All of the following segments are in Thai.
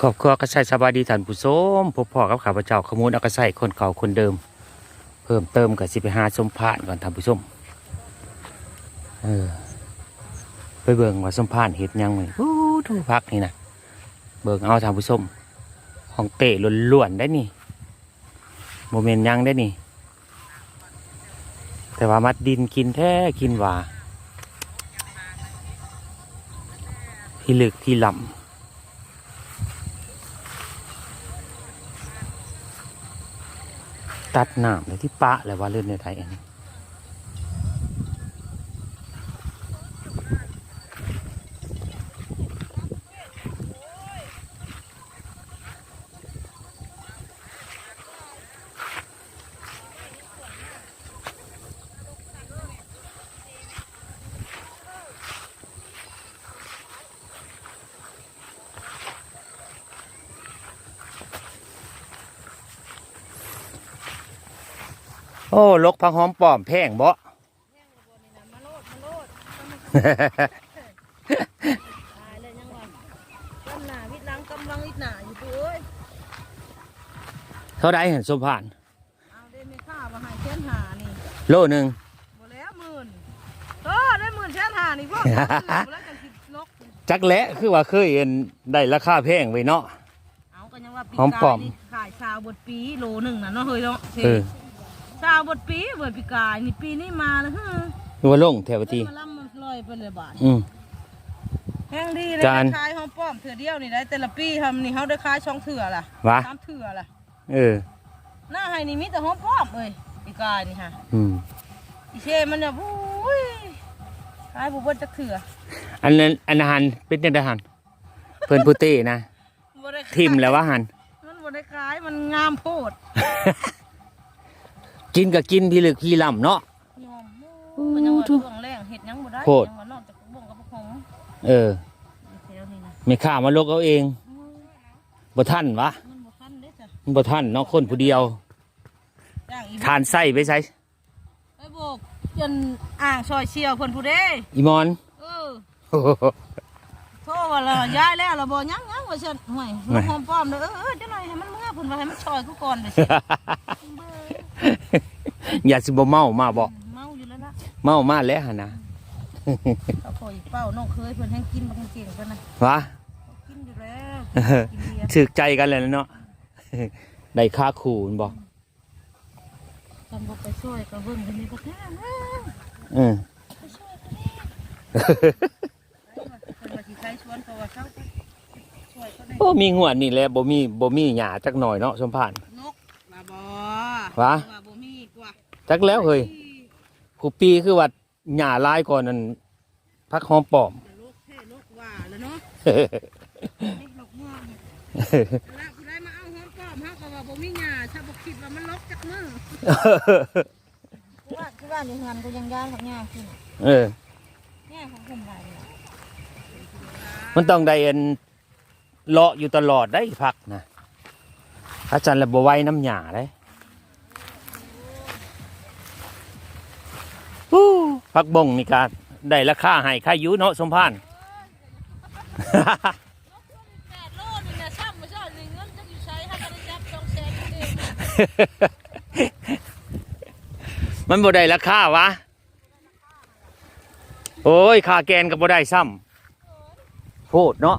ครอบครัวก็ใส่สบายดีท่านผู้ชมพบพ่อกับข้าพเจ้าขมูลเอาก็ใส่คนเก่าคนเดิม เพิ่มเติมกับสิไปหาสมพานก่อนท่านผู้ชมเออไปเบิ่งว่าสมพานเห็ดยังไงโอ้ทูพักนี่นะเบิ่งเอาท่านผู้ชมของเตะล้วนๆได้นี่โมเมนต์ยังได้นี่ แต่ว่ามัดดินกินแท้กินหวาที่ลึกที่ลำ ตัดน้ำเลยที่ปะเลยว่าเล่นในไทยอัน โอ้ลกพังหอมป้อมแพงบ่มาโลดมาโลดตายเลยยังวะกำหนาวิดหลังกำลังวิดหนาอยู่ตัวเอ้ยเท่าไรเห็นสมพาน เอาได้ไม่ค่ามาให้แสนหานี่โลหนึ่งบ่แล้วหมื่นเออได้หมื่นแสนหานี่พวกแล้วกันสิลกจักแหละคือว่าเคยเห็นได้ราคาแพงไว้เนาะ เอากันยังว่าปีหอมปลอมกายนี่ขายชาวบดปีโลหนึ่งน่ะเนาะเฮ้ยเนาะเออ ชาวบดปีเบิดปีกายนี่ปีนี้มาแล้วฮึคือว่าลงแถวทีมาล่ำมันลอยไปเลยบาทอืมแห้งดีเลยจานขายหอมป้อมเถื่อเดียวนี่ได้แต่ละปีทำนี่เขาได้ขายช่องเถื่อล่ะวะสามเถื่อล่ะเออหน้าให้นี่มีแต่หอมป้อมเอ้ยปีกายนี่ฮะอืมอีเชมันเนี่ยบุ้ยขายบุบเบิดจักเถื่ออันนั้นอันอาหารเป็นยังไงหันเพิ่นพูเต้นะบ่ได้ขายทิมแล้วว่าหันมันบ่ได้ขายมันงามโพด กินก็กินที่ลึกที่ล่ำเนาะ ยอมโอ้มันยังว่าช่วงแรงเห็ดหยังบ่ได้โพด ยังว่านอกจากบ่งกับบ่งเออแถวนี้นะไม่ข้ามาลกเอาเองบ่ท่านวะมันบ่ทันเด้จ้ะมันบ่ท่านเนาะคนผู้เดียวจ้างอีทานไส้ไปใส่ไปโบกจนอ่างซอยเชียวเพิ่นผู้เด้อีมอน เออ โทรว่าและย้ายแล้วละบ่ยังยังว่าซั่นห่วยมันหอมป้อมเด้อเออเออจังหน่อยให้มันเมื่อเพิ่นว่าให้มันซอยกูก่อนไปสิเบิ่ง อย่าสิบ่เมามาบ่เมาอยู่แล้วล่ะเมามาแล้วหั่นนะเขาคอยเป้าน้องเคยเพิ่นให้กินบักเก่งเพิ่นน่ะวะกินอยู่แล้วเออกินเบียร์ถึกใจกันเลยเนาะได้ค่าขู่มันบ่กันบอกไปช่วยก็เบิ่งเพิ่นนี่ก็แท้นะเออไปช่วยก็ได้เพิ่นว่าสิใช้ชวนเพราะว่าเขาไปช่วยก็ได้โอ้มีงวดนี่แหละบ่มีบ่มีหญ้าจักหน่อยเนาะสมพานนกมาบ่วะว่าบ่มีกว่า จักแล้วเฮ้ยคูปีคือว่าหญ้าลายก่อนนั่นพักหอมปลอมจะลูกเท่ลูกว่าแล้วเนาะนี่ลูกม่วงเนี่ยแล้วผู้ใดมาเอาหอมป้อมเฮาก็ว่าบ่มีหญ้าถ้าบ่คิดว่ามันลกจักมือกูว่าคือว่าอยู่เฮือนกูยังย่านกับหญ้าขึ้นเออหญ้าของผมได้เนี่ยมันต้องได้อันเลาะอยู่ตลอดได้พักนะอาจารย์ระบไหว้น้ำหยาได้ฮู้ พักบงนี่กาได้ราคาให้ค่ายุเนาะสมพานแปดโลนี่นะซ้ำบ่ซ้ำนี่เงินจะอยู่ใช้ถ้าบ่ได้จับ2แสนเด้มันบ่ได้ราคาวะ โอ้ยค่าแกนก็บ่ได้ซ้ำโพดเนาะ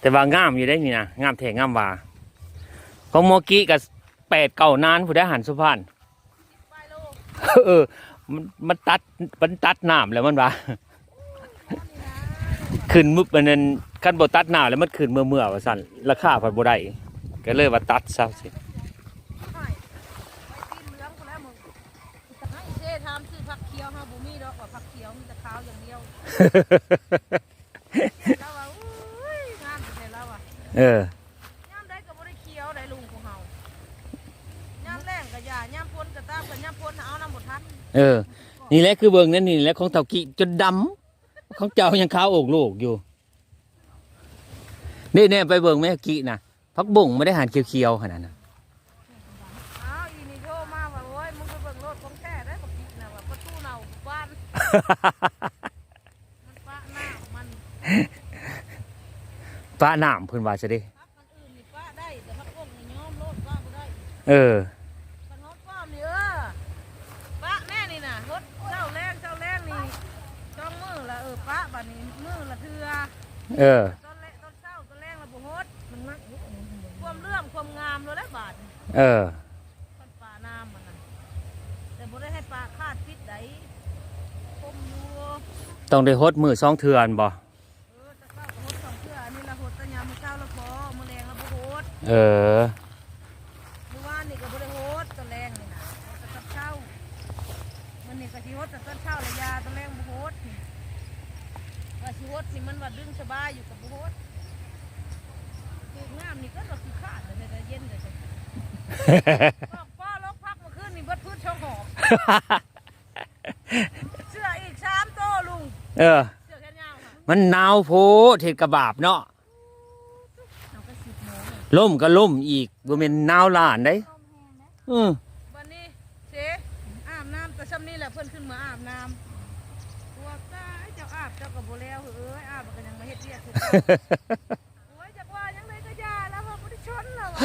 แต่ว่างามอยู่ได้นี่นะงามแท้งามว่าของโมกี้กับแปดเก่านานผู้ได้หันสุพรรณ เออ มันมันตัดมันตัดน้ำแล้วมันว่าขึ้นมุบมันนั้นขั้นบ่ตัดน้ำแล้วมันขึ้นเมื่อเมื่อว่าสั่นราคาพันบ่ได้ก็เลยว่าตัดซะสิไปกินเหลืองกูแล้วมึงให้เซ่ทำซื้อ รงก็อย่ายามพ้นก็ตามกันยามพ้นเอาน้ำบ่ทันเออ นี่แหละคือเบิ่งนั่นนี่แหละของเต่ากี้จนดำของเจ้ายังขาวโอกโลกอยู่ นี่แน่ไปเบิ่งแม่กี้นะพักบุ่งไม่ได้หันเขียวๆขนาดนั้นอ้าวอีนี่โทรมาว่าโอ้ยมึงไปเบิ่งรถของแท้ได้บ่คิดนะว่าประตูเน่าบ้านมันปะหน้ามันป้าน้ำเพิ่นว่าจะได้ พักมันอื่นนี่ป้าได้แต่พักพวกนี่ย้อมโลดป้าบ่ได้ เออ มันฮดป้อมนี่เออป้าแม่นี่น่ะฮดเจ้าแรงเจ้าแรงนี่จ้องมือละเออป้าบัดนี้มือละเทือ เออ ต้นเละต้นเศร้าต้นแรงละบ่ฮดมันมักความเรื่องความงามเลยแหละบาดนี่เออมันป่าน้ำมันน่ะแต่บ่ได้ให้ปลาคาดพิษใดคมอยู่ต้องได้ฮดมือสองเทือนบ่เออตะเก้าก็ฮดสองเทื่ออันนี้ละฮดตะยามมื้อเช้าละพอมื้อแรงละบ่ฮดเออเมื่อวานนี่ก็บ่ได้ฮดตอนแรงนี่นะตะกับเช้ามื้อนี้ก็สิฮดแต่ตอนเช้าละยาตอนแรงบ่ฮดนี่ ว่าสิฮดสิมันว่าดึงสบายอยู่กับบ่ฮดคืองามนี่ก็ว่าคือขาดเลยแต่เย็นเลยบอกป้าลกพักเมื่อคืนนี่เบิดพืชช่องหอบเสื้ออีกสามโตลุงเออ เสื้อแขนยาวค่ะมันหนาวโพดเทศกระบาบเนาะเอาก็สิบโมงเลยล่มก็ล่มอีกบ่แม่นหนาวหลานได้อือวันนี้เจ๊อาบน้ำแต่ซ้ำนี่แหละเพิ่นขึ้นมาอาบน้ำตัวตายเจ้าอาบเจ้ากับโบแล้วเอ้ยอาบมันก็ยังมาเฮ็ดเรียกคือเก่าโอ้ยจากว่ายังไงก็ยาแล้วว่าบ่ได้ชนแล้วว่ะ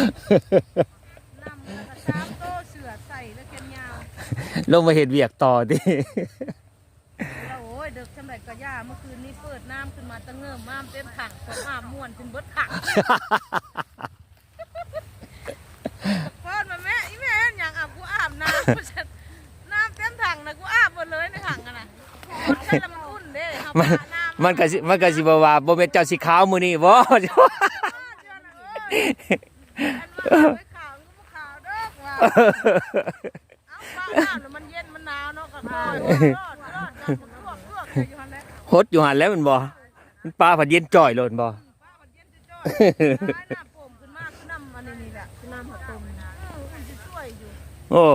นำแล้วก็สามโตเสือใส่แล้วแขนยาวลงมาเฮ็ดเวียกต่อติแล้วโอ้ยเด็กจำได้ก็ยาเมื่อคืนนี้เปิดน้ำขึ้นมาตะเงิมน้ำเต็มถังของอาบม่วนจนเบิดถังพอดมาแม่อีแม่เห็นหยังอาบกูอาบน้ำฉันน้ำเต็มถังนะกูอาบหมดเลยในถังอะนะมันใช่ละ มันอุ่นเด้เฮามันปาน้ำมันก็สิมันก็สิบ่ว่าบ่แม่นเจ้าสิขาวมื้อนี้บ่อ้าวเจ้าน่ะเอ้ยอันว่าไม่ขาวก็บ่ขาวเด้อว่าเอาปาน้ำแล้วมันเย็นมันหนาวเนาะก็คอยรอดรอดรอดลวกลวกอยู่หั่นแหละฮดอยู่หั่นแล้วแมันบ่มันปลาผัดเย็นจ่อยโลนบ่ ป้ามันเย็นจะจ้อยร้ายน้ำโป่งขึ้นมาคือน้ำอันนี้นี่แหละคือน้ำหัวต้มนะเออมันจะช่วยอยู่ โอ้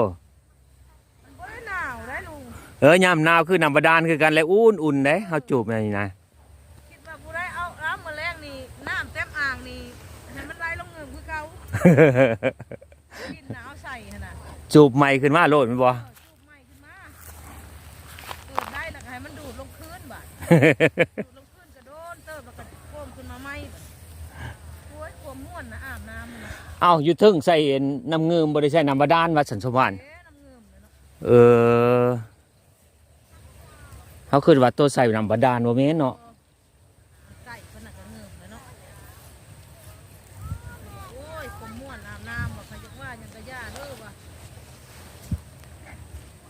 มันบ่ได้หนาวได้ลุง เออยามหนาวคือน้ำบาดาลคือกันแล้วอุ่นอุ่นเด้เฮาจูบนี่นะคิดว่าผู้ได้เอาน้ำมาแรงนี่น้ำเต็มอ่างนี่ให้มันไหลลงเงินคือเก่าดินหนาวใส่ขนาดจูบใหม่ขึ้นมาโลดแมันบ่เออสูบใหม่ขึ้นมาดูดได้แล้วก็ให้มันดูดลงพื้นบ่ะดูดลงพื้นก็โดนเติบแล้วก็โค้มขึ้นมาใหม่บัดโอ้ยความม่วนนะอาบน้ำมันน่ะเอ้าอยู่ถึงใส่น้ำเงิมบ่ได้ใส่น้ำบาดาลว่าสันสวรรค์เอ๊ะน้ำเงิมเลยเนาะเออ เฮาคิดว่าตัวใส่น้ำบาดาลบ่แม่นเนาะไก่ขนาดก็เงิมเลยเนาะโอ้ยความม่วนอาบน้ำบ่ใครจะว่าหยังก็ย่าเด้อว่ะ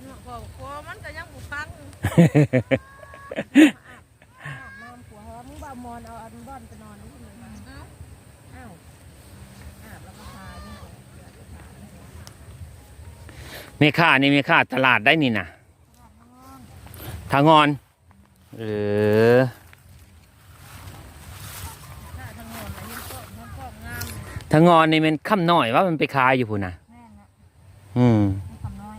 เนาะพอพอมันก็ยังบุพังนอนหัวหอมมึงบ่ามอนเอาอันบ้อนไปนอนนี่เลยมาเอ้าเอ้าอาบแล้วก็พานี่แม่ค้านี่แม่ค้าตลาดได้นี่น่ะ ทางอนเออถ้าทางนอนนะยังก็มันก็งามทางอนนี่มันค่ำน้อยว่ามันไปขายอยู่พุ่นน่ะแม่นะอืมมีคำน้อย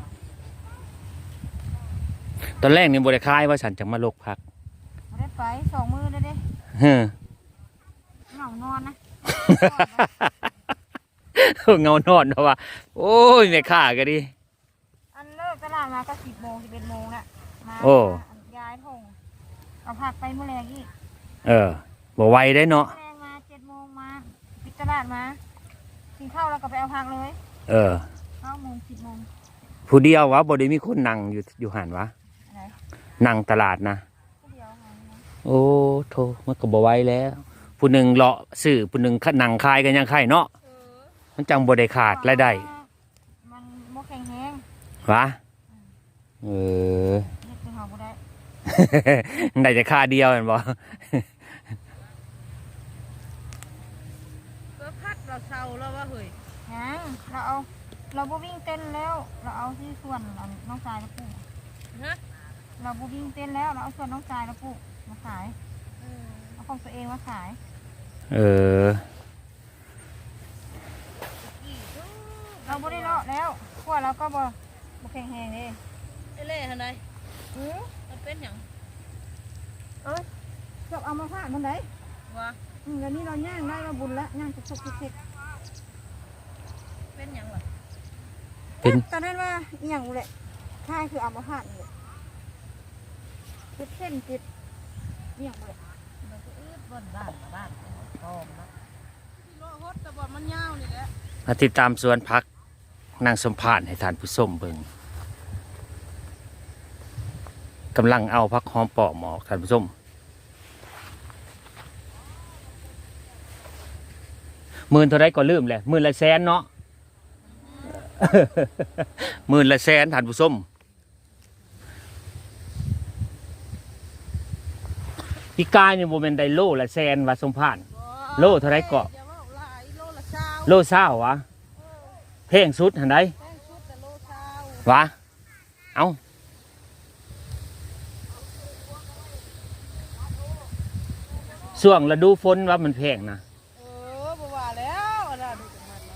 ตอนแรกนี่บ่ได้ขายว่าฉันจังมาลกพักไม่ได้ไปสองมือเลยเด้เฮ้อเหงานอนนะเงานอนเพราะว่า โอ้ยแม่ค้าก็ดี อันเลิกตลาดมาก็สิบโมงสิบเอ็ดโมงแหละ มาโอ้ ย้ายทงเอาผักไปเมื่อแรงอีกเออบ่ไหวได้เนาะเมื่อแรงมาเจ็ดโมงมาปิดตลาดมากินข้าวแล้วก็ไปเอาผักเลยเออ เก้าโมงสิบโมงผู้เดียววะบ่ได้มีคนนั่งอยู่อยู่หันวะ อะไรนั่งตลาดนะ ก็เดียวไงนะโอ้โทมันก็บ่ไหวแล้ว ผู้หนึ่งเลาะซื้อผู้หนึ่งนั่งขายกันยังไข่เนาะเออมันจังบ่ได้ขาดรายได้มันโมแข็งแห้งวะ เออ เรียกคือเขาบ่ได้ ได้แต่ค่าเดียวแม่นบ่เออพัดเราเศร้าแล้วว่าเฮ้ยยังเราเอาเราบ่วิ่งเต้นแล้ว เราเอาที่ส่วนอันน้องชายแล้วปลูกฮะเราบ่วิ่งเต้นแล้วเราเอาส่วนน้องชายแล้วปลูกมาขายเอาของตัวเองมาขาย เออ เราบ่ได้เลาะแล้วพวกเราก็บ่บ่แข็งแรงเด้ไอ้เล่หั่นใดหือมัน เป็นหยังเอ้ยจะเอามาพาดมันไดว่าอืมแล้วนี้เราย่างได้เราบุญแล้วย่างสุกๆเผ็ดๆเป็นหยังล่ะเป็นตอนนั้นว่าอหย่างแหละค่ายคือเอามาพาดนี่แหละติดเส้นติดอหย่างเลยมันก็อืดบ้านบ้านบ้านตอมเนาะที่โลฮดแต่ว่ามันยาวนี่แหละ มาติดตามสวนพักนางสมพานให้ท่านผู้ชมเบิ่ง กำลังเอาพักหอมปอกหมอกท่านผู้ชมหมื่นเท่าไรก็ลืมแหละหมื่นละแสนเนาะหมื่นละแสนท่านผู้ชมพี่กายนี่โมเมนไดโลละแสนว่าสมพาน โลเท่าไรเกาะอย่าว่าหลายโลละเช้าโลเศร้าวะเพลงสุดหันไดแป้งชุดแต่โลเช้าวะ เอา ช่วงฤดูฝนว่ามันแพงนะเออบ่ว่าแล้วอันนั้น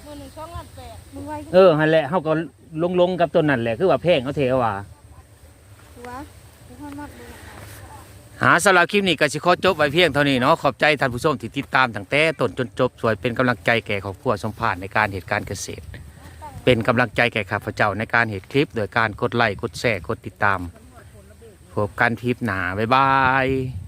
มือหนึ่งสองอันแปดมึงไว้เออฮันแหละเขาก็ลงลงๆกับตัวนั้นแหละคือว่าแพงเขาเทว่าวะทุกคนมักดูหาสำหรับคลิปนี้ก็สิขอจบไว้เพียงเท่านี้เนาะขอบใจท่านผู้ชมที่ติดตามตั้งแต่ต้นจนจบสวยเป็นกำลังใจแก่ครอบครัวสมพานในการเหตุการณ์เกษตร เป็นกำลังใจแก่ข้าพเจ้าในการเหตุคลิป โดยการกดไลค์กดแชร์กดติดตามพบกันทริปหนาบ๊ายบาย